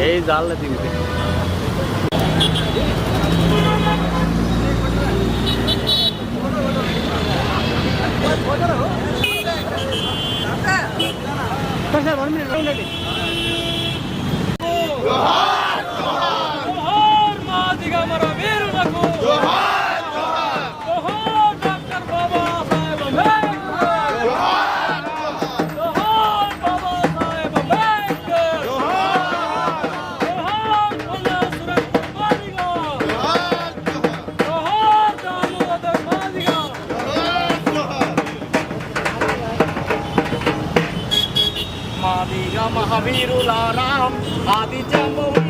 এই জানলা দিবি One minute, one minute. Estamos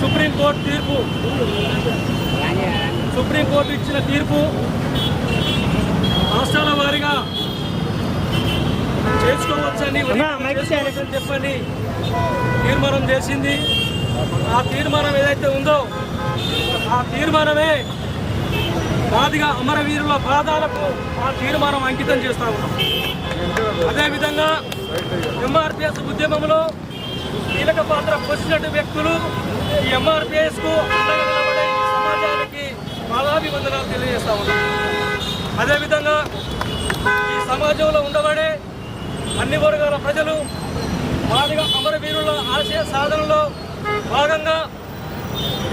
supreme court తీర్పు. సుప్రీంకోర్టు ఇచ్చిన తీర్పు రాష్ట్రాల వారీగా చేసుకోవచ్చని చెప్పని తీర్మానం చేసింది. ఆ తీర్మానం ఏదైతే ఉందో ఆ తీర్మానమే మాదిగా అమరవీరుల పాదాలకు ఆ తీర్మానం అంకితం చేస్తా ఉన్నాం. అదేవిధంగా ఎంఆర్పిఎస్ ఉద్యమంలో కీలక పాత్ర పోషించిన వ్యక్తులు ఈ ఎంఆర్పిఎస్కు నిలబడే సమాజానికి పాదాభివందనాలు తెలియజేస్తా ఉన్నాం. అదేవిధంగా ఈ సమాజంలో ఉండబడే అన్ని వర్గాల ప్రజలు మాదిగా అమరవీరుల ఆశయ సాధనలో భాగంగా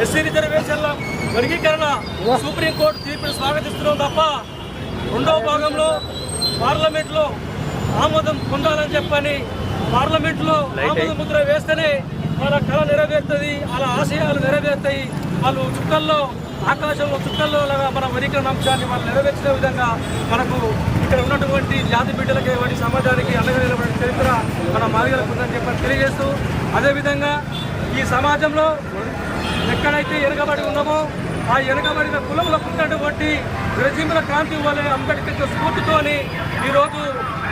ఎస్సీ రిజర్వేషన్ల వర్గీకరణ సుప్రీంకోర్టు తీర్పును స్వాగతిస్తున్నాం తప్ప రెండవ భాగంలో పార్లమెంట్లో ఆమోదం పొందాలని చెప్పని పార్లమెంట్లో ఆమోద ముద్ర వేస్తేనే వాళ్ళ కళ నెరవేరుతుంది వాళ్ళ ఆశయాలు నెరవేరుతాయి. వాళ్ళు చుక్కల్లో ఆకాశంలో చుక్కల్లో లాగా మన వర్గీకరణ అంశాన్ని వాళ్ళు నెరవేర్చిన విధంగా మనకు ఇక్కడ ఉన్నటువంటి జాతి బిడ్డలకి వాటి సమాజానికి అండగా నిలబడిన చరిత్ర మన మాదిగలకు ఉందని చెప్పని తెలియజేస్తూ అదేవిధంగా ఈ సమాజంలో ఎక్కడైతే వెనుకబడి ఉన్నామో ఆ వెనుకబడిన కులంలో పుట్టినటువంటి గ్రజీముల క్రాంతి వల్లే అంబేద్కర్ స్ఫూర్తితోని ఈరోజు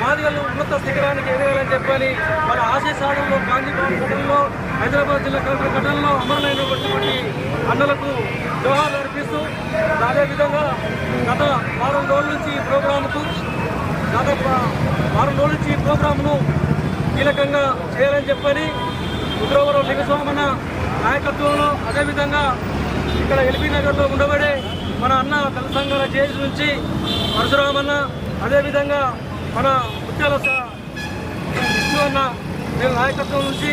మాదిగలు ఉన్నత శిఖరానికి ఎదగాలని చెప్పని మన ఆశయ సాధనలో గాంధీ ఘటనలో హైదరాబాద్ జిల్లా కలెక్టర్ ఘటనలో అమరులైనటువంటి అన్నలకు జోహార్లు అర్పిస్తూ అదేవిధంగా గత వారం రోజుల నుంచి ఈ ప్రోగ్రాంకు గత వారం రోజుల నుంచి ఈ ప్రోగ్రాంను కీలకంగా చేయాలని చెప్పని ఉగ్రవరం లింగస్వామన్న నాయకత్వంలో అదేవిధంగా ఇక్కడ ఎల్బీ నగర్లో ఉండబడే మన అన్న దళ సంఘాల జేజీ నుంచి పరశురామన్న అదేవిధంగా మన ముత్యాల విష్ణు అన్న వీళ్ళ నాయకత్వం నుంచి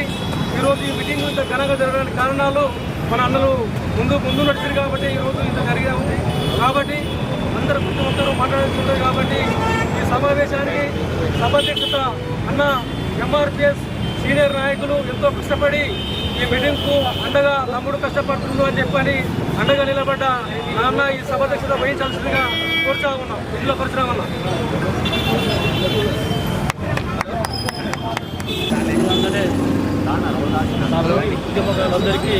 ఈరోజు ఈ మీటింగ్ ఇంత ఘనంగా జరగడానికి కారణాలు మన అన్నలు ముందు ముందు నడిచారు కాబట్టి ఈరోజు ఇంత జరిగే ఉంది. కాబట్టి అందరూ ప్రతి ఒక్కరూ మాట్లాడుతున్నారు కాబట్టి ఈ సమావేశానికి సభాధ్యక్షత అన్న ఎంఆర్పిఎస్ సీనియర్ నాయకులు ఎంతో కష్టపడి ఈ మీటింగ్కు అండగా తమ్ముడు కష్టపడుతుండు అని చెప్పని అండగా నిలబడ్డ నాన్న ఈ సభాధ్యక్షత వహించాల్సిందిగా కోరుతా ఉన్నాం ఇందులో పరశురామన్నా ఉద్యమకారులందరికీ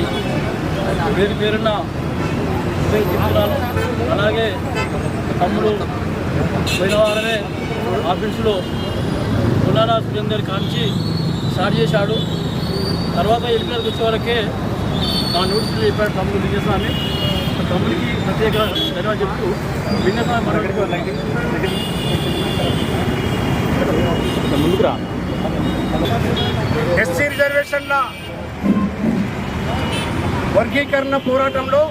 పేరు పేరున్న ఉదయపూర్వకాలు. అలాగే తమ్ముడు పోయిన వారమే ఆఫీసులో పునారా సురేందర్ కాంచి స్టార్ట్ చేశాడు. తర్వాత ఎన్నికలకు వచ్చే వరకే మా నోటీసులు చెప్పాడు తమ్ముడు లింగస్వామి ఆ తమ్ముడికి ప్రత్యేక ధన్యవాదాలు చెప్తూ లింగస్వామి మన ముందుకు రా ఎస్సీ రిజర్వేషన్ల వర్గీకరణ పోరాటంలో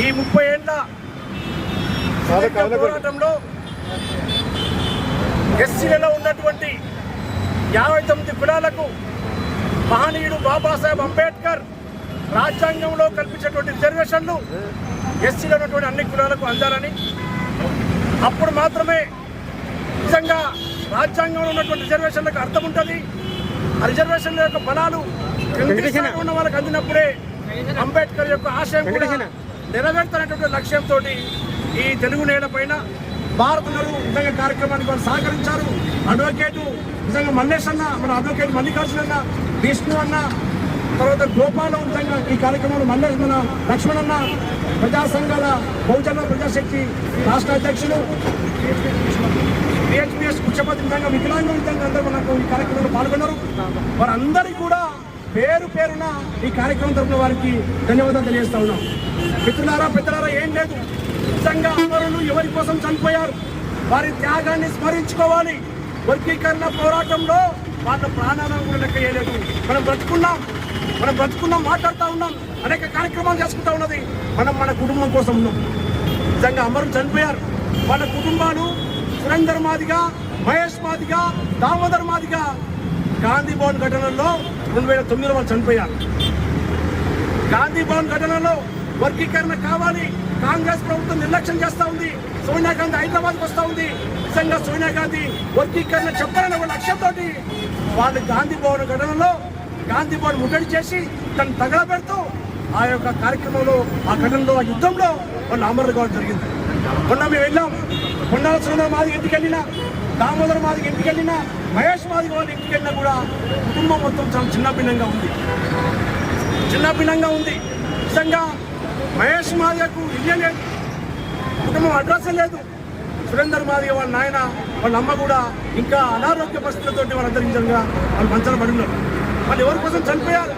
ఈ ముప్పై ఏళ్ళ పోరాటంలో ఎస్సీలలో ఉన్నటువంటి యాభై తొమ్మిది కులాలకు మహనీయుడు బాబాసాహెబ్ అంబేద్కర్ రాజ్యాంగంలో కల్పించేటువంటి రిజర్వేషన్లు ఎస్సీలో ఉన్నటువంటి అన్ని కులాలకు అందాలని. అప్పుడు మాత్రమే నిజంగా రాజ్యాంగంలో ఉన్నటువంటి రిజర్వేషన్లకు అర్థం ఉంటుంది. ఆ రిజర్వేషన్ల యొక్క బలాలు ఉన్న వాళ్ళకి అందినప్పుడే అంబేద్కర్ యొక్క ఆశయం కూడా నెరవేర్తనటువంటి లక్ష్యంతో ఈ తెలుగు నేల పైన భారతీయులు నిజంగా కార్యక్రమానికి వాళ్ళు సహకరించారు. అడ్వకేటు నిజంగా మల్లేష్ అన్న మన అడ్వకేట్ మల్లికార్జున అన్న విష్ణు అన్న తర్వాత గోపాల నిజంగా ఈ కార్యక్రమంలో మల్లేష్ మన లక్ష్మణ్ అన్న ప్రజా సంఘాల బహుజన ప్రజాశక్తి రాష్ట్ర అధ్యక్షులు బిహెచ్పిఎస్ కుచ్చపతి విధంగా వికలాంగ విధంగా అందరూ మనకు ఈ కార్యక్రమంలో పాల్గొన్నారు. వారందరికీ కూడా పేరు పేరున ఈ కార్యక్రమం తరపున వారికి ధన్యవాదాలు తెలియజేస్తా ఉన్నాం. మిత్రులారా పెద్దలారా ఏం లేదు. నిజంగా అమరులు ఎవరి కోసం చనిపోయారు? వారి త్యాగాన్ని స్మరించుకోవాలి. వర్గీకరణ పోరాటంలో వాళ్ళ ప్రాణాలను కూడా లెక్క చేయలేదు మనం బ్రతుకున్నాం. మనం బ్రతుకున్నాం మాట్లాడుతూ ఉన్నాం. అనేక కార్యక్రమాలు చేసుకుంటా ఉన్నది. మనం మన కుటుంబం కోసం ఉన్నాం. నిజంగా అమరులు చనిపోయారు. వాళ్ళ కుటుంబాలు సురేందర్ మాదిగా మహేష్ మాదిగా దామోదర్ మాదిగా. గాంధీ భవన్ ఘటనలో రెండు వేల తొమ్మిదిలో వాళ్ళు చనిపోయారు. గాంధీ భవన్ ఘటనలో వర్గీకరణ కావాలి. కాంగ్రెస్ ప్రభుత్వం నిర్లక్ష్యం చేస్తూ ఉంది. సోనియా గాంధీ హైదరాబాద్ వస్తూ ఉంది. నిజంగా సోనియా గాంధీ వర్గీకరణ చెప్పాలనే ఒక లక్ష్యంతో వాళ్ళు గాంధీ భవన్ ఘటనలో గాంధీ భవన్ ముట్టడి చేసి తను తగలబెడుతూ ఆ యొక్క కార్యక్రమంలో ఆ ఘటనలో ఆ యుద్ధంలో వాళ్ళు అమరులు కావడం జరిగింది. మొన్న మేము వెళ్ళాం. కొండాల సోనియా మాది ఇంటికి వెళ్ళినా దామోదర్ మాదికి ఇంటికి వెళ్ళినా మహేష్ మాదికి వాళ్ళ ఇంటికి వెళ్ళినా కూడా కుటుంబం మొత్తం చాలా చిన్నభిన్నంగా ఉంది. చిన్నభిన్నంగా ఉంది. నిజంగా మహేష్ మాదిగకు ఇల్లు లేదు కుటుంబం అడ్రస్ లేదు. సురేందర్ మాదిగ వాళ్ళ నాయన వాళ్ళ అమ్మ కూడా ఇంకా అనారోగ్య పరిస్థితులతో వాళ్ళందరూ నిజంగా వాళ్ళు మంచాలు పడి ఉన్నారు వాళ్ళు ఎవరి కోసం చనిపోయారు?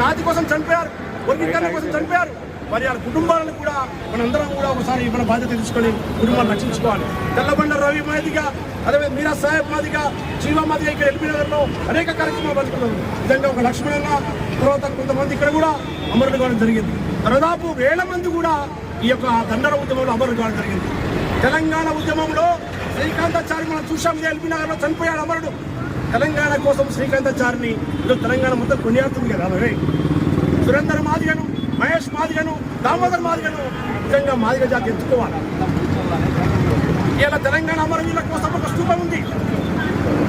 జాతి కోసం చనిపోయారు? వర్గీకరణ కోసం చనిపోయారు? మరి వాళ్ళ కుటుంబాలను కూడా మనందరం కూడా ఒకసారి మన బాధ్యత తీసుకొని కుటుంబాన్ని రక్షించుకోవాలి. తెల్లబండ రవి మాదిగా అదే మీరా సాహెబ్ మాదిగా జీవా మాదిగా ఇక్కడ ఎల్బీ నగర్లో అనేక కార్యక్రమాలు పంచుకున్నారు విధంగా ఒక లక్ష్మణ తర్వాత కొంతమంది ఇక్కడ కూడా అమరులు కావడం జరిగింది. దాదాపు వేల మంది కూడా ఈ యొక్క దండర ఉద్యమంలో అమరు కావడం జరిగింది. తెలంగాణ ఉద్యమంలో శ్రీకాంతాచారి మనం చూసాం ఎల్బీనగర్లో చనిపోయాడు అమరుడు. తెలంగాణ కోసం శ్రీకాంతాచారిని ఈరోజు తెలంగాణ మొత్తం కొనియాడుతుంది కదా అరే. సురేందర్ మాదిగను మహేష్ మాదిగను దామోదర్ మాదిగను నిజంగా మాదిగ జాతి ఎత్తుకోవాలి. ఇలా తెలంగాణ అమరవీరుల కోసం ఒక స్థూపం ఉంది.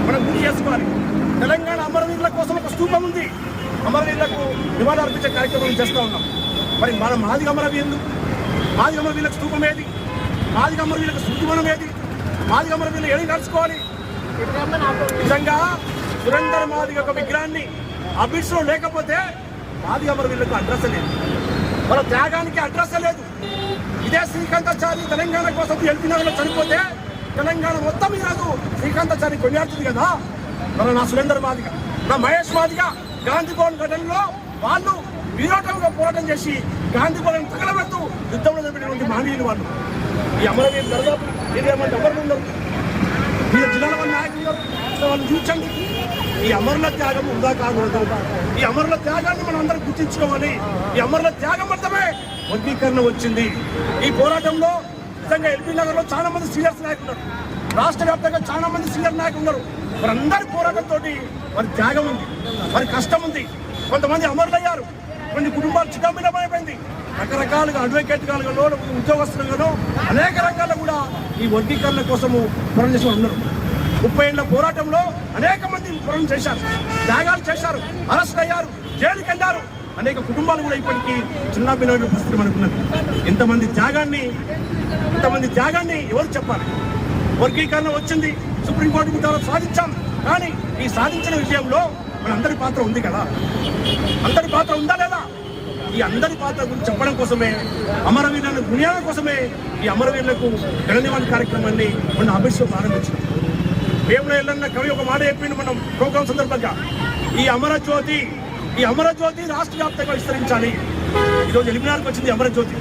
మనం గుర్తు చేసుకోవాలి. తెలంగాణ అమరవీరుల కోసం ఒక స్థూపం ఉంది. అమరవీరులకు నివాళులు అర్పించే కార్యక్రమం చేస్తూ ఉన్నాం. మరి మన మాదిగమ్మల అమరవీరులు మాదిగమ్మల వీళ్ళకి స్థూపం ఏది మాదిగమ్మల వీళ్ళకి శుద్ధిమనం ఏది మాదిగమ్మల వీళ్ళు ఏది నడుచుకోవాలి? నిజంగా సురేందర్ మాదిగ ఒక విగ్రహాన్ని అబిడ్స్ లేకపోతే మాదిగమ్మల వీళ్ళకు అడ్రస్ లేదు. మన త్యాగానికి అడ్రస్ లేదు. ఇదే శ్రీకాంతాచారి తెలంగాణ కోసం ఎల్పినగర్లో చనిపోతే తెలంగాణ మొత్తం ఈరోజు శ్రీకాంతాచారి కొనియాడుతుంది కదా? మన నా సురేందర్ మాదిగ నా మహేష్ మాదిగ గాంధీ భవన్ ఘటనలో వాళ్ళు వీరోటంగా పోరాటం చేసి గాంధీ భవన్ తగలబెడుతూ యుద్ధంలో జరిపినటువంటి మహనీయులు వాళ్ళు. ఈ అమరవీరు దాదాపు ఇదేమంటే అమరులు ఉన్నారు. వీళ్ళ జిల్లాల నాయకులు ఉన్నారు. వాళ్ళు చూచండి ఈ అమరుల త్యాగం వృధా కాకూడదు ఈ అమరుల త్యాగాన్ని మనం అందరం గుర్తించుకోవాలి. ఈ అమరుల త్యాగం అర్థమే వర్గీకరణ వచ్చింది. ఈ పోరాటంలో నిజంగా ఎల్బీ నగర్లో చాలా మంది సీనియర్స్ నాయకులు ఉన్నారు. రాష్ట్ర వ్యాప్తంగా చాలా మంది సీనియర్ నాయకులు ఉన్నారు. వారందరి పోరాటంతో వారి త్యాగం ఉంది. వారి కష్టం ఉంది. కొంతమంది అమరులయ్యారు. కొన్ని కుటుంబాలు చికామిలమైపోయింది రకరకాలుగా అడ్వకేట్గాను ఉద్యోగస్తులుగానో అనేక రంగాల్లో కూడా ఈ వర్గీకరణ కోసము పోరాటం చేసి ఉన్నారు. ముప్పై ఏళ్ళ పోరాటంలో అనేక మంది పోరాటం చేశారు. త్యాగాలు చేశారు. అరెస్ట్ అయ్యారు. జైలుకి వెళ్ళారు. అనేక కుటుంబాలు కూడా ఇప్పటికీ చిన్న పరిస్థితి మనకున్నది ఇంతమంది త్యాగాన్ని ఇంతమంది త్యాగాన్ని ఎవరు చెప్పాలి? వర్గీకరణ వచ్చింది. సుప్రీంకోర్టు ముద్దాలో సాధించాం. కానీ ఈ సాధించిన విషయంలో మనందరి పాత్ర ఉంది కదా? అందరి పాత్ర ఉందా లేదా? ఈ అందరి పాత్ర గురించి చెప్పడం కోసమే అమరవీరుల గుణ్యాల కోసమే ఈ అమరవీరులకు గణనివాళి కార్యక్రమాన్ని మొన్న అభిషేకం ప్రారంభించాం. వేముల ఎల్లన్న కవి ఒక మాట చెప్పిండు మనం ప్రోగ్రాం సందర్భంగా. ఈ అమరజ్యోతి ఈ అమరజ్యోతి రాష్ట్ర వ్యాప్తంగా విస్తరించాలి. ఈరోజు ఎల్బీనగర్కి వచ్చింది అమరజ్యోతి.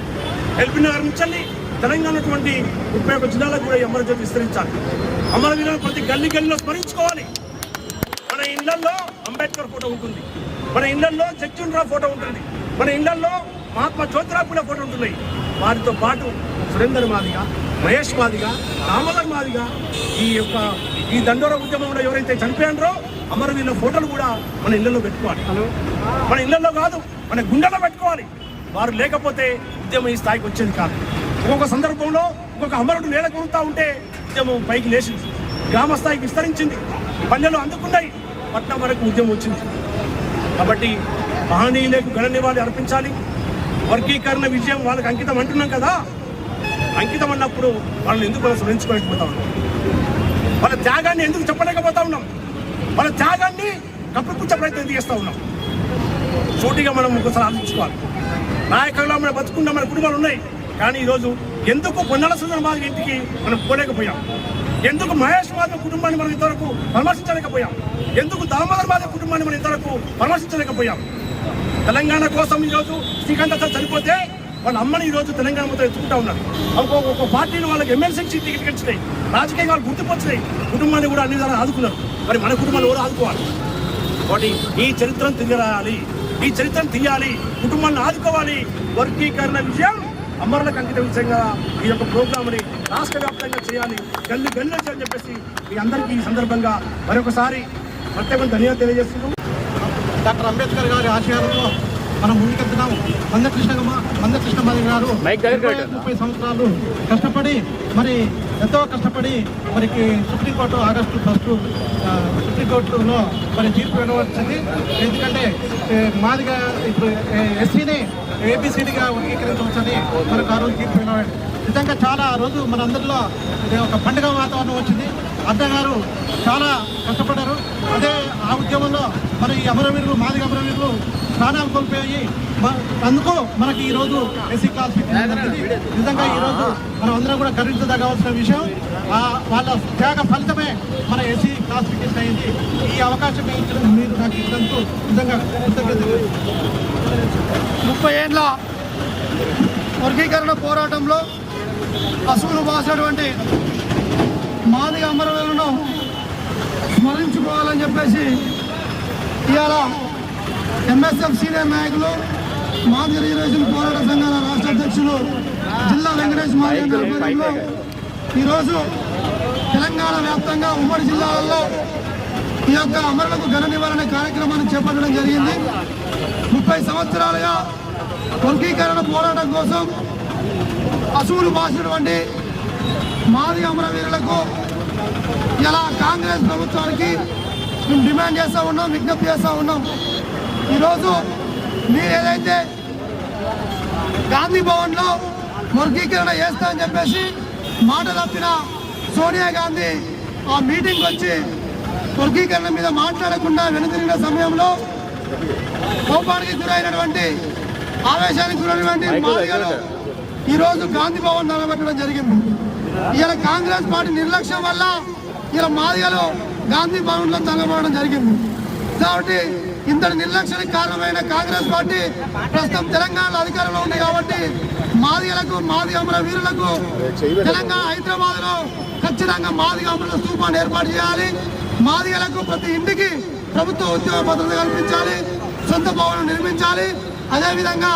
ఎల్బీనగర్ నుంచి తెలంగాణ అటువంటి ముప్పై ఒక్క జిల్లాలకు కూడా ఈ అమరజ్యోతి విస్తరించాలి. అమరవీరులను ప్రతి గల్లీ గల్లీలో స్మరించుకోవాలి. మన ఇళ్ళలో అంబేద్కర్ ఫోటో ఉంటుంది మన ఇళ్ళలో జగ్జీవన్ ఫోటో ఉంటుంది. మన ఇళ్ళలో మహాత్మా జ్యోతిరావు కూడా ఫోటో ఉంటున్నాయి. వారితో పాటు సురేందర్ మాదిగా మహేష్ మాదిగా రామలర్ మాదిగా ఈ యొక్క ఈ దండోర ఉద్యమంలో ఎవరైతే చనిపోయారో అమరవీరుల ఫోటోలు కూడా మన ఇళ్ళలో పెట్టుకోవాలి. మన ఇళ్ళలో కాదు మన గుండెలో పెట్టుకోవాలి. వారు లేకపోతే ఉద్యమం ఈ స్థాయికి వచ్చేది కాదు. ఒక్కొక్క సందర్భంలో ఒక్కొక్క అమరుడు నేల కొనుతా ఉంటే ఉద్యమం పైకి లేచింది. గ్రామ స్థాయికి విస్తరించింది. పల్లెలు అందుకున్నాయి. పట్నం వరకు ఉద్యమం వచ్చింది. కాబట్టి మహనీయులకు ఘన నివాళి అర్పించాలి. వర్గీకరణ విజయం వాళ్ళకి అంకితం అంటున్నాం కదా. అంకితం అన్నప్పుడు వాళ్ళని ఎందుకు మనం స్మరించుకోలేకపోతా ఉన్నాం? వాళ్ళ త్యాగాన్ని ఎందుకు చెప్పలేకపోతా ఉన్నాం? వాళ్ళ త్యాగాన్ని కప్పిపుచ్చే ప్రయత్నం ఎందుకు చేస్తా ఉన్నాం. సూటిగా మనం ఒకసారి ఆలోచించుకోవాలి. నాయకుల్లో మనం బతుకున్న మన కుటుంబాలు ఉన్నాయి. కానీ ఈరోజు ఎందుకు పొన్నాల సుందర మాదిరి ఇంటికి మనం పోలేకపోయాం? ఎందుకు మహేష్ మాధవ్ కుటుంబాన్ని మనం ఇంతవరకు పరామర్శించలేకపోయాం? ఎందుకు దామోదర్ మాధవ్ కుటుంబాన్ని మనం ఇంతవరకు పరామర్శించలేకపోయాం? తెలంగాణ కోసం ఈరోజు శ్రీకాంత్ చనిపోతే వాళ్ళ అమ్మని ఈరోజు తెలంగాణ మొత్తం ఎత్తుకుంటా ఉన్నారు. ఒక్కొక్క ఒక్కొక్క పార్టీలు వాళ్ళకి ఎమ్మెల్సీ టికెట్ ఇచ్చినాయి రాజకీయంగా వాళ్ళు గుర్తుపొచ్చినాయి కుటుంబాన్ని కూడా అన్ని విధాలు ఆదుకున్నారు. మరి మన కుటుంబాలు ఎవరు ఆదుకోవాలి? కాబట్టి ఈ చరిత్రను తిరగరాయాలి ఈ చరిత్రను తీయాలి. కుటుంబాన్ని ఆదుకోవాలి. వర్గీకరణ విజయం అమరులకు అంకిత విషయంగా ఈ యొక్క ప్రోగ్రామ్ని రాష్ట్ర వ్యాప్తంగా చేయాలి గల్లి గల్లి అని చెప్పేసి మీ అందరికీ ఈ సందర్భంగా మరొకసారి ప్రత్యేకంగా ధన్యవాదాలు తెలియజేస్తున్నాం డాక్టర్ అంబేద్కర్ గారి ఆశయాలతో మనం ముందుకెళ్తున్నాం మందకృష్ణ మందకృష్ణ మాది గారు. ముప్పై సంవత్సరాలు కష్టపడి మరి ఎంతో కష్టపడి మరికి సుప్రీంకోర్టు ఆగస్టు ఫస్ట్ సుప్రీంకోర్టులో మరి తీర్పు ఇవ్వవచ్చింది ఎందుకంటే మాదిగా ఇప్పుడు ఎస్సీని ఏబిసిడిగా వర్గీకరించవచ్చని మనకు ఆ రోజు తీర్పు ఇవ్వడం నిజంగా చాలా ఆ రోజు మనందరిలో ఇది ఒక పండుగ వాతావరణం వచ్చింది. అడ్డ గారు చాలా కష్టపడ్డారు. అదే ఆ ఉద్యమంలో మరి ఈ అమరవీరులు మాదిగ అమరవీరులు ప్రాణాలు కోల్పోయి అందుకు మనకి ఈ రోజు ఎస్సీ క్లాస్ నిజంగా ఈ రోజు మనం అందరం కూడా గర్వించదగవలసిన విషయం. వాళ్ళ త్యాగ ఫలితమే మన ఎస్సీ క్లాసిఫికేషన్ అయింది. ఈ అవకాశం ఇచ్చిన మీరు నాకు ఇచ్చినందుకు నిజంగా కృతజ్ఞత ముప్పై ఏండ్ల వర్గీకరణ పోరాటంలో పశువులు బాసినటువంటి మాది అమరవీరులను స్మరించుకోవాలని చెప్పేసి ఇవాళ ఎంఎస్ఎఫ్ సీనియర్ నాయకులు మాది రిజర్వేషన్ పోరాట సంఘాల రాష్ట్ర అధ్యక్షులు జిల్లా వెంకటేష్ మాదిగ ఈరోజు తెలంగాణ వ్యాప్తంగా ఉమ్మడి జిల్లాలలో ఈ యొక్క అమరులకు ఘన నివారణ కార్యక్రమాన్ని చేపట్టడం జరిగింది. ముప్పై సంవత్సరాలుగా వర్గీకరణ పోరాటం కోసం అసువులు బాసినటువంటి మాది అమరవీరులకు ఇలా కాంగ్రెస్ ప్రభుత్వానికి మేము డిమాండ్ చేస్తూ ఉన్నాం విజ్ఞప్తి చేస్తూ ఉన్నాం. ఈరోజు మీరు ఏదైతే గాంధీ భవన్లో వర్గీకరణ చేస్తా అని చెప్పేసి మాట తప్పిన సోనియా గాంధీ ఆ మీటింగ్ వచ్చి వర్గీకరణ మీద మాట్లాడకుండా వెనుతిరిగిన సమయంలో కోపానికి గురైనటువంటి ఆవేశానికి గురైనటువంటి మాదిగలు ఈరోజు గాంధీ భవన్ నిలబెట్టడం జరిగింది. ఇలా కాంగ్రెస్ పార్టీ నిర్లక్ష్యం వల్ల ఇలా మాదిగలు గాంధీ భవన్లో తగలబడడం జరిగింది. కాబట్టి ఇంతటి నిర్లక్ష్యానికి కారణమైన కాంగ్రెస్ పార్టీ ప్రస్తుతం తెలంగాణలో అధికారంలో ఉంది కాబట్టి మాదిగలకు మాది అమర వీరులకు తెలంగాణ హైదరాబాద్లో ఖచ్చితంగా మాది అమరుల స్థూపాన్ని ఏర్పాటు చేయాలి. మాదిగలకు ప్రతి ఇంటికి ప్రభుత్వ ఉద్యోగ భద్రత కల్పించాలి. సొంత భవనం నిర్మించాలి. అదేవిధంగా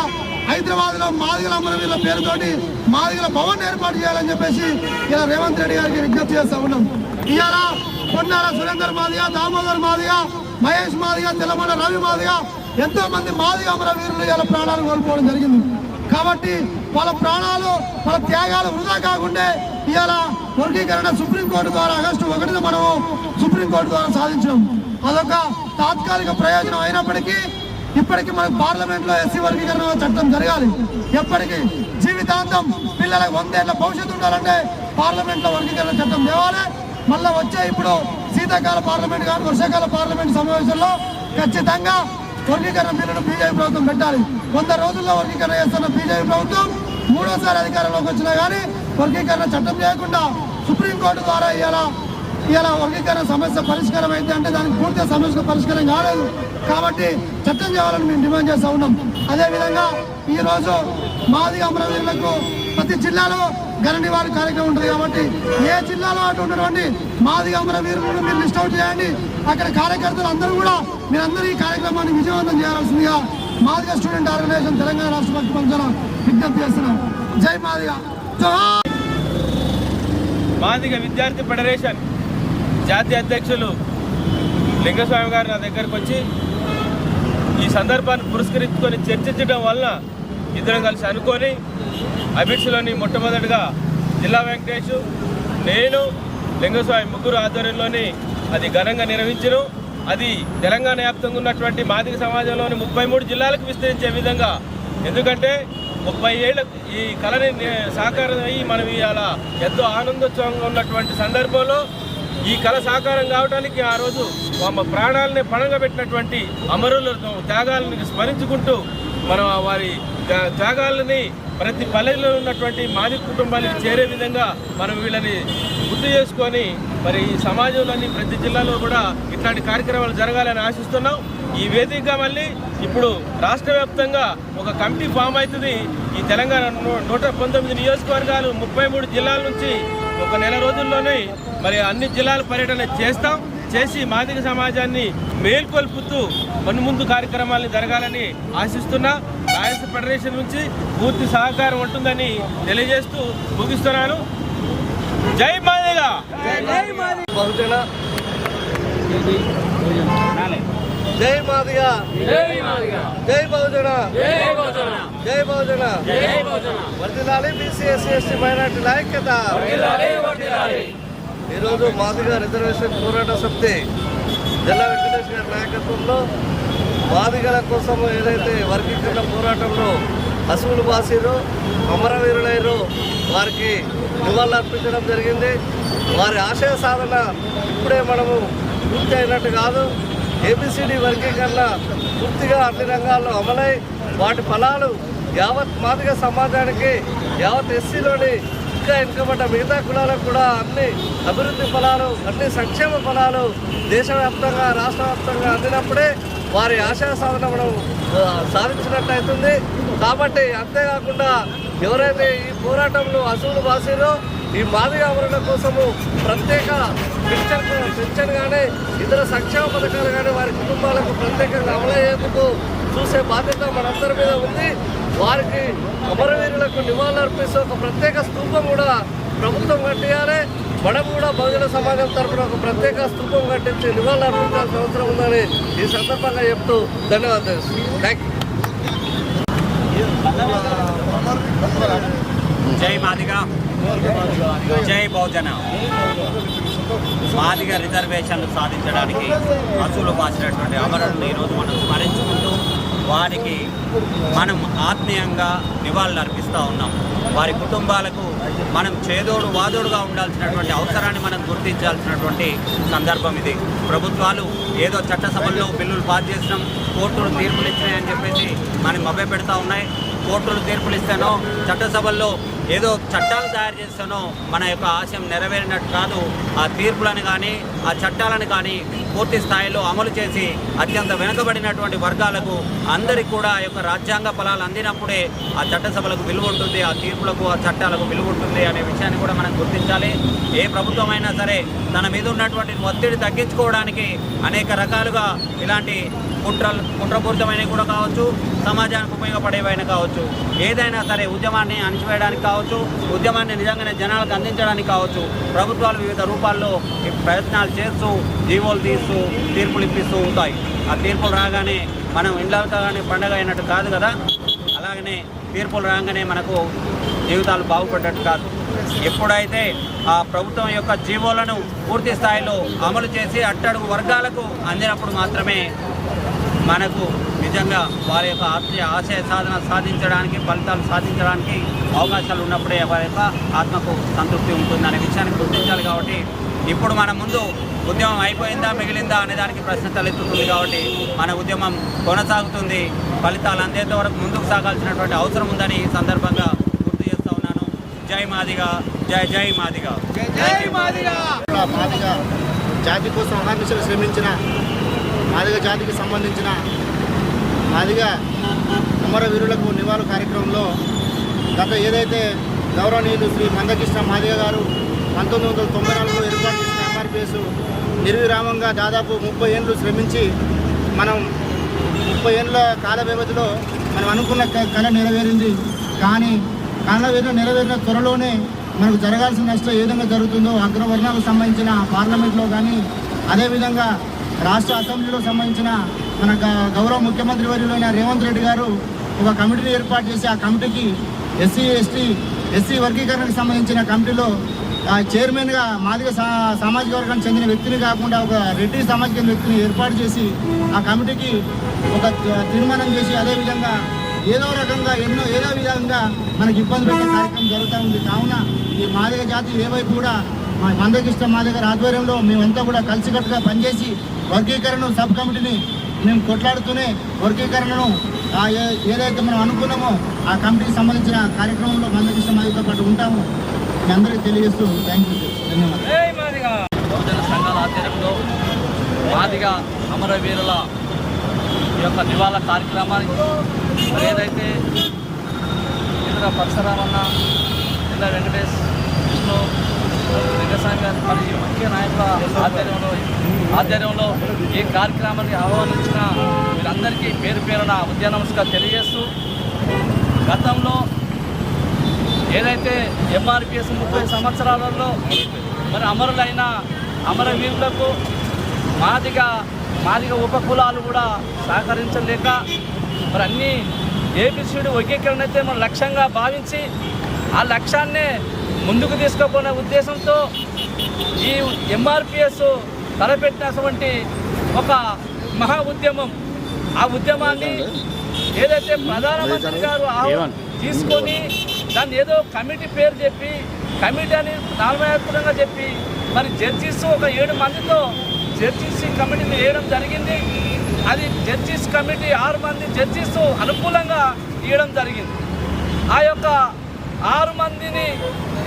హైదరాబాద్లో మాదిగల అమరవీరుల పేరుతోటి మాదిగల భవన్ ఏర్పాటు చేయాలని చెప్పేసి ఇలా రేవంత్ రెడ్డి గారికి విజ్ఞప్తి చేస్తా ఉన్నాం. ఇవాళ పొన్నాల సురేందర్ మాదిగ దామోదర్ మాదిగ మహేష్ మాదిగ తెలంగాణ రవి మాదిగ ఎంతో మంది మాదిగ అమరవీరులు ఇలా ప్రాణాలు కోల్పోవడం జరిగింది. కాబట్టి వాళ్ళ ప్రాణాలు వాళ్ళ త్యాగాలు వృధా కాకుండా ఇవాళ వర్గీకరణ సుప్రీంకోర్టు ద్వారా ఆగస్టు ఒకటిన మనము సుప్రీంకోర్టు ద్వారా సాధించాం. అదొక తాత్కాలిక ప్రయోజనం అయినప్పటికీ ఇప్పటికీ మనకు పార్లమెంట్లో ఎస్సీ వర్గీకరణ చట్టం జరగాలి. ఎప్పటికీ జీవితాంతం పిల్లలకు వందేళ్ళ భవిష్యత్తు ఉండాలంటే పార్లమెంట్లో వర్గీకరణ చట్టం తేవాలి. మళ్ళీ వచ్చే ఇప్పుడు శీతాకాల పార్లమెంట్ కానీ వర్షాకాల పార్లమెంట్ సమావేశంలో ఖచ్చితంగా వర్గీకరణ బిల్లును బీజేపీ ప్రభుత్వం పెట్టాలి. వంద రోజుల్లో వర్గీకరణ చేస్తున్న బీజేపీ ప్రభుత్వం మూడోసారి అధికారంలోకి వచ్చినా కానీ వర్గీకరణ చట్టం చేయకుండా సుప్రీంకోర్టు ద్వారా ఇవాళ ఇలా వర్గీకరణ సమస్య పరిష్కారం అయితే అంటే దానికి పూర్తిగా సమస్యకు పరిష్కారం కాలేదు. కాబట్టి చట్టం చేయాలని మేము డిమాండ్ చేస్తూ ఉన్నాం. అదేవిధంగా ఈరోజు మాది అమరవీరులకు ప్రతి జిల్లాలో ఘన కార్యక్రమం ఉంటుంది కాబట్టి ఏ జిల్లాలో అటు ఉన్నటువంటి మాది అమరవీరులను మీరు లిస్ట్ అవుట్ చేయండి. అక్కడ కార్యకర్తలు అందరూ కూడా మీరందరూ ఈ కార్యక్రమాన్ని విజయవంతం చేయాల్సిందిగా మాదిగ స్టూడెంట్ ఆర్గనైజేషన్ తెలంగాణ రాష్ట్ర భక్తి పంచన విజ్ఞప్తి చేస్తున్నాం. జై మాదిగ. మాదిగ విద్యార్థి ఫెడరేషన్ జాతీయ అధ్యక్షులు లింగస్వామి గారు నా దగ్గరకు వచ్చి ఈ సందర్భాన్ని పురస్కరించుకొని చర్చించడం వలన ఇద్దరం కలిసి అనుకొని అబిడ్స్లోని మొట్టమొదటిగా జిల్లా వెంకటేష్ నేను లింగస్వామి ముగ్గురు ఆధ్వర్యంలోని అది ఘనంగా నిర్వహించను అది తెలంగాణ వ్యాప్తంగా ఉన్నటువంటి మాదిక సమాజంలోని ముప్పై మూడు జిల్లాలకు విస్తరించే విధంగా. ఎందుకంటే ముప్పై ఏళ్ళ ఈ కళని నే- సాకారం అయ్యి మనం ఇవాళ ఎంతో ఆనందోత్సవంగా ఉన్నటువంటి సందర్భంలో ఈ కళ సాకారం కావడానికి ఆ రోజు మా ప్రాణాలని పణంగా పెట్టినటువంటి అమరుల త్యాగాలను స్మరించుకుంటూ మనం వారి త్యాగాలని ప్రతి పల్లెల్లో ఉన్నటువంటి మాది కుటుంబానికి చేరే విధంగా మనం వీళ్ళని గుర్తు చేసుకొని మరి ఈ సమాజంలోని ప్రతి జిల్లాలో కూడా ఇట్లాంటి కార్యక్రమాలు జరగాలని ఆశిస్తున్నాం. ఈ వేదికగా మళ్ళీ ఇప్పుడు రాష్ట్ర వ్యాప్తంగా ఒక కమిటీ ఫామ్ అవుతుంది. ఈ తెలంగాణ నూట పంతొమ్మిది నియోజకవర్గాలు ముప్పై మూడు జిల్లాల నుంచి ఒక నెల రోజుల్లోనే మరి అన్ని జిల్లాల పర్యటన చేస్తాం. చేసి మాదిక సమాజాన్ని మేల్కొల్పుతూ ముందు కార్యక్రమాలు జరగాలని ఆశిస్తున్నా. రాయలసీ ఫెడరేషన్ నుంచి పూర్తి సహకారం ఉంటుందని తెలియజేస్తూ ముగిస్తున్నాను. జై మాదిగా! బహుజన జై మాదిగా! జై బహుజన! జై బహుజన! వర్దిలాలి బీసీ ఎస్సీ ఎస్టీ మైనార్టీ ఐక్యత ఈరోజు మాదిగా రిజర్వేషన్ పోరాట సమితి జిల్లా వెంకటేష్ గారి నాయకత్వంలో మాదిగల కోసం ఏదైతే వర్గీకరణ పోరాటంలో అసువులు బాసిరు అమరవీరులైరు వారికి నివాళులు అర్పించడం జరిగింది. వారి ఆశయ సాధన ఇప్పుడే మనము పూర్తి అయినట్టు కాదు. ఏబిసిడి వర్గీకరణ పూర్తిగా అన్ని రంగాల్లో అమలై వాటి ఫలాలు యావత్ మాదిగ సమాజానికి యావత్ ఎస్సీలోని ఇంకా వెనుకబడ్డ మిగతా కులాలకు కూడా అన్ని అభివృద్ధి ఫలాలు అన్ని సంక్షేమ ఫలాలు దేశవ్యాప్తంగా రాష్ట్ర వ్యాప్తంగా అందినప్పుడే వారి ఆశా సాధన మనం సాధించినట్టు అవుతుంది కాబట్టి అంతేకాకుండా ఎవరైతే ఈ పోరాటంలో అసూలు బాసిరో ఈ మాదిరి ఆవరణ కోసము ప్రత్యేక పెన్షన్ పెన్షన్ కానీ ఇతర సంక్షేమ పథకాలు కానీ వారి కుటుంబాలకు ప్రత్యేకంగా అమలయ్యేందుకు చూసే బాధ్యత మనందరి మీద ఉంది. వారికి అమరవీరులకు నివాళులర్పిస్తూ ఒక ప్రత్యేక స్తూపం కూడా ప్రభుత్వం కట్టియాలి. మనం కూడా బహుజన సమాజం తరఫున ఒక ప్రత్యేక స్తూపం కట్టించి నివాళులర్పించాల్సిన అవసరం ఉందని ఈ సందర్భంగా చెప్తూ ధన్యవాదాలు థ్యాంక్ జై మాదిగ. జై బహుజన. మాదిగ రిజర్వేషన్లు సాధించడానికి అసూలు మార్చినటువంటి అమరులను ఈరోజు మనం స్మరించుకుంటూ వారికి మనం ఆత్మీయంగా నివాళులు అర్పిస్తూ ఉన్నాం. వారి కుటుంబాలకు మనం చేదోడు వాదోడుగా ఉండాల్సినటువంటి అవసరాన్ని మనం గుర్తించాల్సినటువంటి సందర్భం ఇది. ప్రభుత్వాలు ఏదో చట్టసభల్లో బిల్లులు పాస్ చేసినాం కోర్టులు తీర్పులు ఇచ్చినాయని చెప్పేసి మనం మభ్యపెడతా ఉన్నాయి. కోర్టులు తీర్పులు ఇస్తేనో చట్టసభల్లో ఏదో చట్టాలు తయారు చేస్తానో మన యొక్క ఆశయం నెరవేరినట్టు కాదు ఆ తీర్పులను కానీ ఆ చట్టాలను కానీ పూర్తి స్థాయిలో అమలు చేసి అత్యంత వెనుకబడినటువంటి వర్గాలకు అందరికీ కూడా ఆ యొక్క రాజ్యాంగ ఫలాలు అందినప్పుడే ఆ చట్టసభలకు విలువ ఉంటుంది ఆ తీర్పులకు ఆ చట్టాలకు విలువ ఉంటుంది అనే విషయాన్ని కూడా మనం గుర్తించాలి. ఏ ప్రభుత్వం అయినా సరే తన మీద ఉన్నటువంటి ఒత్తిడి తగ్గించుకోవడానికి అనేక రకాలుగా ఇలాంటి కుట్రలు కుట్రపూరితమైనవి కూడా కావచ్చు సమాజానికి ఉపయోగపడేవైనా కావచ్చు ఏదైనా సరే ఉద్యమాన్ని అణిచివేయడానికి కావచ్చు కావచ్చు ఉద్యమాన్ని నిజంగానే జనాలకు అందించడానికి కావచ్చు ప్రభుత్వాలు వివిధ రూపాల్లో ప్రయత్నాలు చేస్తూ జీవోలు తీస్తూ తీర్పులు ఇప్పిస్తూ ఉంటాయి. ఆ తీర్పులు రాగానే మనం ఇండ్లతో కానీ పండగ అయినట్టు కాదు కదా? అలాగనే తీర్పులు రాగానే మనకు జీవితాలు బాగుపడ్డట్టు కాదు. ఎప్పుడైతే ఆ ప్రభుత్వం యొక్క జీవోలను పూర్తి స్థాయిలో అమలు చేసి అట్టడుగు వర్గాలకు అందినప్పుడు మాత్రమే మనకు నిజంగా వారి యొక్క ఆశయ ఆశయ సాధన సాధించడానికి ఫలితాలు సాధించడానికి అవకాశాలు ఉన్నప్పుడే వారి యొక్క ఆత్మకు సంతృప్తి ఉంటుందనే విషయాన్ని గుర్తించాలి కాబట్టి ఇప్పుడు మన ముందు ఉద్యమం అయిపోయిందా మిగిలిందా అనే దానికి ప్రశ్న తలెత్తుతుంది కాబట్టి మన ఉద్యమం కొనసాగుతుంది. ఫలితాలు అందేంత వరకు ముందుకు సాగాల్సినటువంటి అవసరం ఉందని ఈ సందర్భంగా గుర్తు చేస్తూ ఉన్నాను. జై మాదిగా జై జై మాదిగా. మాదిగ! జాతి కోసం అహర్నిశలు శ్రమించిన మాదిగ జాతికి సంబంధించిన అదిగా అమరవీరులకు నివాళు కార్యక్రమంలో గత ఏదైతే గౌరవనీయులు శ్రీ మందకృష్ణ మాదిగ గారు పంతొమ్మిది వందల తొంభై నాలుగులో ఏర్పాటు చేసిన ఎంఆర్పిఎస్ నిర్విరామంగా దాదాపు ముప్పై ఏళ్ళు శ్రమించి మనం ముప్పై ఏళ్ళ కాల వ్యవధిలో మనం అనుకున్న క- కళ నెరవేరింది. కానీ కళ వేరు నెరవేరిన త్వరలోనే మనకు జరగాల్సిన నష్టం ఏ విధంగా జరుగుతుందో అగ్రవర్ణాలకు సంబంధించిన పార్లమెంట్లో కానీ అదేవిధంగా రాష్ట్ర అసెంబ్లీలో సంబంధించిన మన గౌరవ ముఖ్యమంత్రి వర్యులైన రేవంత్ రెడ్డి గారు ఒక కమిటీని ఏర్పాటు చేసి ఆ కమిటీకి ఎస్సీ ఎస్టీ ఎస్సీ వర్గీకరణకు సంబంధించిన కమిటీలో చైర్మన్గా మాదిగ సా సామాజిక వర్గానికి చెందిన వ్యక్తిని కాకుండా ఒక రెడ్డి సామాజిక వ్యక్తిని ఏర్పాటు చేసి ఆ కమిటీకి ఒక తీర్మానం చేసి అదేవిధంగా ఏదో రకంగా ఎన్నో ఏదో విధంగా మనకి ఇబ్బంది పెట్టే కార్యక్రమం జరుగుతూ ఉంది. కావున ఈ మాదిగ జాతి ఏవైపు కూడా మా మందకిష్టం మా దగ్గర ఆధ్వర్యంలో మేమంతా కూడా కలిసికట్టుగా పనిచేసి వర్గీకరణ సబ్ కమిటీని మేము కొట్లాడుతూనే వర్గీకరణను ఆ ఏ- ఏదైతే మనం అనుకున్నామో ఆ కమిటీకి సంబంధించిన కార్యక్రమంలో మందకిష్ట మాదిగతో పాటు ఉంటాము. మీ అందరికీ తెలియజేస్తూ థ్యాంక్ యూ ధన్యవాదాలు. బహుజన సంఘాల ఆధ్వర్యంలో మాదిగా అమరవీరుల ఈ యొక్క నివాళ కార్యక్రమానికి మరి ఏదైతే ఇందులో పరశురామన్న ఇంద్ర వెంకటేష్ విష్ణు లింగస్వామి మరి ఈ ముఖ్య నాయకుల ఆధ్వర్యంలో ఆధ్వర్యంలో ఈ కార్యక్రమాన్ని ఆహ్వానించిన వీరందరికీ పేరు పేరున ఉద్యాన నమస్కారం తెలియజేస్తూ గతంలో ఏదైతే ఎంఆర్పిఎస్ ముప్పై సంవత్సరాలలో మరి అమరులైన అమరవీరులకు మాదిగా మాదిగ ఉపకులాలు కూడా సహకరించలేక మరి అన్నీ ఏపీసీడు వర్గీకరణ అయితే మన లక్ష్యంగా భావించి ఆ లక్ష్యాన్నే ముందుకు తీసుకుపోయిన ఉద్దేశంతో ఈ ఎంఆర్పిఎస్ తలపెట్టినటువంటి ఒక మహా ఉద్యమం. ఆ ఉద్యమాన్ని ఏదైతే ప్రధానమంత్రి గారు తీసుకొని దాన్ని ఏదో కమిటీ పేరు చెప్పి కమిటీ అని నామయాత్రంగా చెప్పి మరి జడ్జీస్ ఒక ఏడు మందితో జడ్జీస్ కమిటీని వేయడం జరిగింది. అది జడ్జీస్ కమిటీ ఆరు మంది జడ్జీస్ అనుకూలంగా ఇవ్వడం జరిగింది. ఆ యొక్క ఆరు మందిని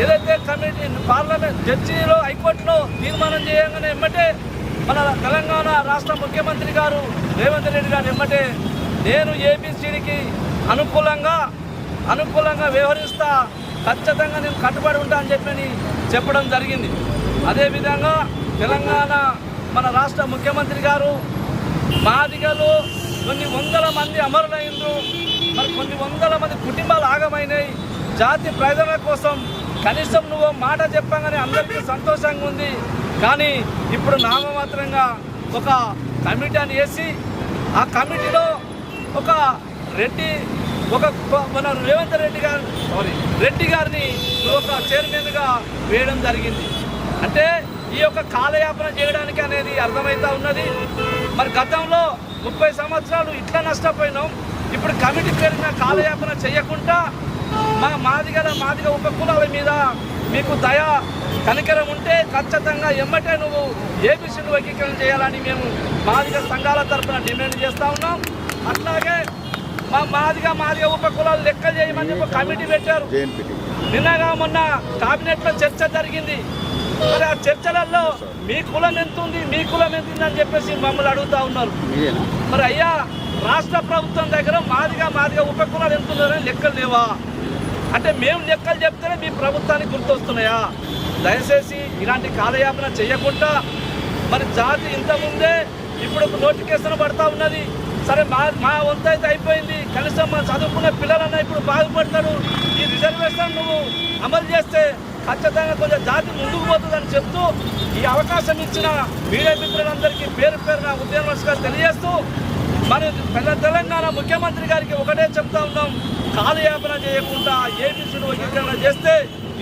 ఏదైతే కమిటీ పార్లమెంట్ జడ్జీలో హైకోర్టులో తీర్మానం చేయగానే ఎమ్మటే మన తెలంగాణ రాష్ట్ర ముఖ్యమంత్రి గారు రేవంత్ రెడ్డి గారు ఎమ్మటే నేను ఏబిసిడికి అనుకూలంగా అనుకూలంగా వ్యవహరిస్తా ఖచ్చితంగా నేను కట్టుబడి ఉంటా అని చెప్పని చెప్పడం జరిగింది. అదేవిధంగా తెలంగాణ మన రాష్ట్ర ముఖ్యమంత్రి గారు మాదిగలు కొన్ని వందల మంది అమరులైనరు మరి కొన్ని వందల మంది కుటుంబాలు ఆగమైనాయి. జాతి ప్రయోజనాల కోసం కనీసం నువ్వు మాట చెప్పగానే అందరికీ సంతోషంగా ఉంది. కానీ ఇప్పుడు నామమాత్రంగా ఒక కమిటీని వేసి ఆ కమిటీలో ఒక రెడ్డి ఒక మన రేవంత్ రెడ్డి గారు సారీ రెడ్డి గారిని ఒక చైర్మన్గా వేయడం జరిగింది. అంటే ఈ యొక్క కాలయాపన చేయడానికి అనేది అర్థమవుతా ఉన్నది. మరి గతంలో ముప్పై సంవత్సరాలు ఇట్లా నష్టపోయినాం. ఇప్పుడు కమిటీ పేరున కాలయాపన చేయకుండా మా మాదిగల మాదిగ ఉపకులాల మీద మీకు దయ కనికరం ఉంటే ఖచ్చితంగా ఎమ్మటే నువ్వు ఏబిసిని వర్గీకరణ చేయాలని మేము మాదిగ సంఘాల తరఫున డిమాండ్ చేస్తా ఉన్నాం. అట్లాగే మా మాదిగ మాదిగ ఉపకులాలు లెక్క చేయమని ఒక కమిటీ పెట్టారు. నిన్నగా మొన్న కేబినెట్లో చర్చ జరిగింది. మరి ఆ చర్చలలో మీ కులం ఎంత ఉంది మీ కులం ఎంత ఉంది అని చెప్పేసి మమ్మల్ని అడుగుతా ఉన్నారు. మరి అయ్యా రాష్ట్ర ప్రభుత్వం దగ్గర మాదిగా మాదిగా ఉపకులాలు ఎంత ఉన్నారని లెక్కలు లేవా? అంటే మేము లెక్కలు చెప్తేనే మీ ప్రభుత్వానికి గుర్తొస్తున్నాయా? దయచేసి ఇలాంటి కాలయాపన చేయకుండా మరి జాతి ఇంతకుముందే ఇప్పుడు ఒక నోటిఫికేషన్ పడతా ఉన్నది. సరే మా మా వంత అయితే అయిపోయింది. కనీసం మా చదువుకున్న పిల్లలన్నా ఇప్పుడు బాగుపడతారు. ఈ రిజర్వేషన్ నువ్వు అమలు చేస్తే ఖచ్చితంగా కొంచెం జాతి ముందుకు పోతుందని చెప్తూ ఈ అవకాశం ఇచ్చిన మీడియా మిత్రులందరికీ పేరు పేరున ఉద్యమ తెలియజేస్తూ మన పెద్ద తెలంగాణ ముఖ్యమంత్రి గారికి ఒకటే చెప్తా ఉన్నాం కాలయాపన చేయకుండా ఏబిసిని వర్గీకరణ చేస్తే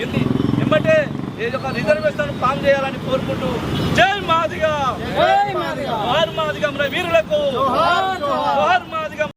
ఇది ఎమ్మటే ఏదో ఒక రిజర్వేషన్ ఫామ్ చేయాలని కోరుకుంటూ జై మాదిగా. జై మాదిగా. వీరులకు మాదిగా.